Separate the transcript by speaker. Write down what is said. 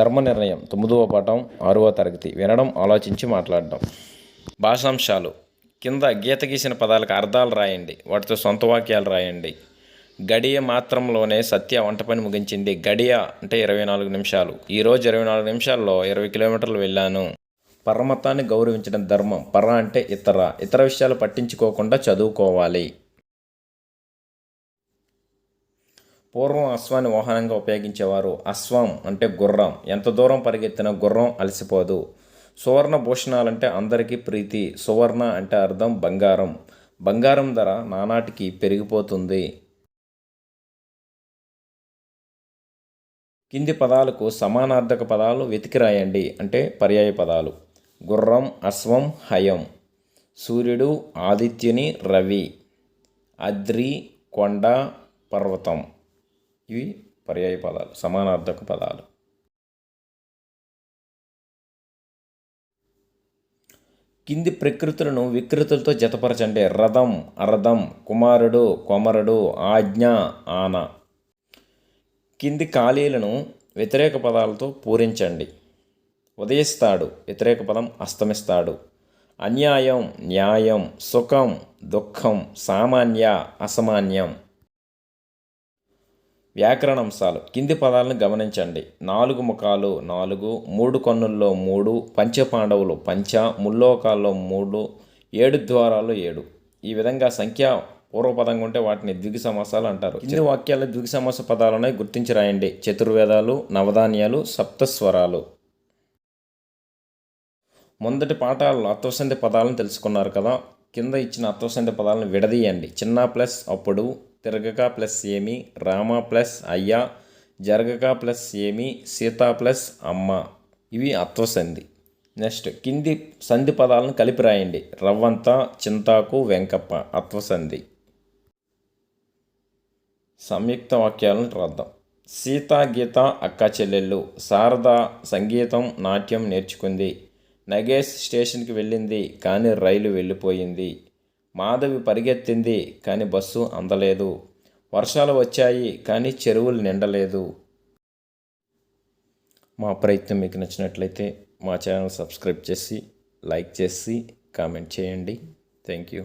Speaker 1: ధర్మ నిర్ణయం తొమ్మిదవ పాఠం ఆరవ తరగతి వినడం ఆలోచించి మాట్లాడడం. భాషాంశాలు. కింద గీత గీసిన పదాలకు అర్థాలు రాయండి వాటితో సొంత వాక్యాలు రాయండి. గడియ మాత్రంలోనే సత్య వంట పని ముగించింది. గడియ అంటే ఇరవై నాలుగు నిమిషాలు. ఈరోజు ఇరవై నాలుగు నిమిషాల్లో ఇరవై కిలోమీటర్లు వెళ్ళాను. పరమతాన్ని గౌరవించడం ధర్మం. పర అంటే ఇతర. ఇతర విషయాలు పట్టించుకోకుండా చదువుకోవాలి. పూర్వం అశ్వాన్ని వాహనంగా ఉపయోగించేవారు. అశ్వం అంటే గుర్రం. ఎంత దూరం పరిగెత్తినా గుర్రం అలసిపోదు. సువర్ణ భూషణాలంటే అందరికీ ప్రీతి. సువర్ణ అంటే అర్థం బంగారం. బంగారం ధర నానాటికి పెరిగిపోతుంది. కింది పదాలకు సమానార్థక పదాలు వెతికి రాయండి. అంటే పర్యాయ పదాలు. గుర్రం అశ్వం హయం. సూర్యుడు ఆదిత్యుని రవి. అద్రి కొండ పర్వతం. ఇవి పర్యాయ పదాలు సమానార్థక పదాలు. కింది ప్రకృతులను వికృతులతో జతపరచండి. రథం అరథం కుమారుడు కొమరుడు ఆజ్ఞ ఆన. కింది ఖాళీలను వ్యతిరేక పదాలతో పూరించండి. ఉదయిస్తాడు వ్యతిరేక పదం అస్తమిస్తాడు. అన్యాయం న్యాయం సుఖం దుఃఖం సామాన్య అసామాన్యం. వ్యాకరణంశాలు. కింది పదాలను గమనించండి. నాలుగు ముఖాలు నాలుగు మూడు కన్నుల్లో మూడు పంచపాండవులు పంచ ముల్లోకాల్లో మూడు ఏడు ద్వారాలు ఏడు. ఈ విధంగా సంఖ్య పూర్వపదంగా ఉంటే వాటిని ద్విగు సమాసాలు అంటారు. కింది వాక్యాల ద్విగు సమాస పదాలను గుర్తించి రాయండి. చతుర్వేదాలు నవధాన్యాలు సప్తస్వరాలు. మొదటి పాఠాల్లో అత్వసంధి పదాలను తెలుసుకున్నారు కదా. కింద ఇచ్చిన అత్వసంధి పదాలను విడదీయండి. చిన్న ప్లస్ అప్పుడు తిరగక ప్లస్ ఏమి రామ ప్లస్ అయ్య జరగక ప్లస్ ఏమి సీత ప్లస్ అమ్మ. ఇవి అత్వసంధి. నెక్స్ట్ కింది సంధి పదాలను కలిపి రాయండి. రవ్వంత చింతాకు వెంకప్ప. అత్వసంధి. సంయుక్త వాక్యాలను రాద్దాం. సీత గీత అక్క చెల్లెళ్ళు. శారద సంగీతం నాట్యం నేర్చుకుంది. నగేష్ స్టేషన్కి వెళ్ళింది కానీ రైలు వెళ్ళిపోయింది. మాధవి పరిగెత్తింది కానీ బస్సు అందలేదు. వర్షాలు వచ్చాయి కానీ చెరువులు నిండలేదు. మా ప్రయత్నం మీకు నచ్చినట్లయితే మా ఛానల్ సబ్స్క్రైబ్ చేసి లైక్ చేసి కామెంట్ చేయండి. Thank you.